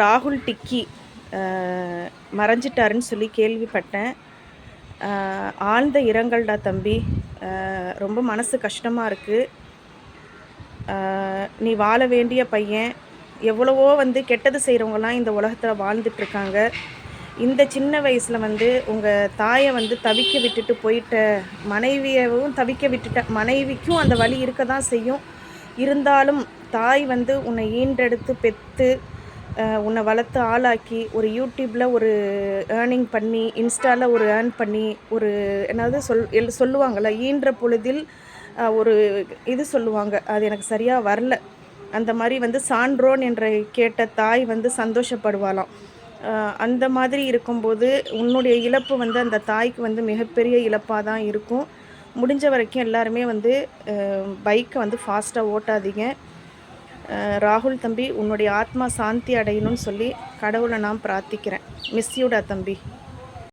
ராகுல் டிக்கி மறைஞ்சிட்டாருன்னு சொல்லி கேள்விப்பட்டேன். ஆழ்ந்த இரங்கல்டா தம்பி. ரொம்ப மனசு கஷ்டமாக இருக்குது நீ வாழ வேண்டிய பையன். எவ்வளவோ வந்து கெட்டது செய்கிறவங்கலாம் இந்த உலகத்தில் வாழ்ந்துட்டுருக்காங்க இந்த சின்ன வயசில் வந்து உங்கள் தாயை வந்து தவிக்க விட்டுட்டு போயிட்ட மனைவியவும் தவிக்க விட்டுட்ட மனைவிக்கும் அந்த வழி இருக்க தான் செய்யும். இருந்தாலும் தாய் வந்து உன்னை ஈன்றெடுத்து பெற்று உன்னை வளர்த்து ஆளாக்கி ஒரு யூடியூப்பில் ஒரு ஏர்னிங் பண்ணி இன்ஸ்டாவில் ஒரு ஏர்ன் பண்ணி ஒரு என்னது சொல் எல் சொல்லுவாங்கள்ல ஈன்ற பொழுதில் ஒரு இது சொல்லுவாங்க. அது எனக்கு சரியாக வரல. அந்த மாதிரி வந்து சான்றோன் என்ற கேட்ட தாய் வந்து சந்தோஷப்படுவாளாம். அந்த மாதிரி இருக்கும்போது உன்னுடைய இழப்பு வந்து அந்த தாய்க்கு வந்து மிகப்பெரிய இழப்பாக தான் இருக்கும். முடிஞ்ச வரைக்கும் எல்லாருமே வந்து பைக்கை வந்து ஃபாஸ்ட்டாக ஓட்டாதீங்க. ராகுல் தம்பி உன்னுடைய ஆத்மா சாந்தி அடையணும்னு சொல்லி கடவுளை நான் பிரார்த்திக்கிறேன். மிஸ் யூடா தம்பி.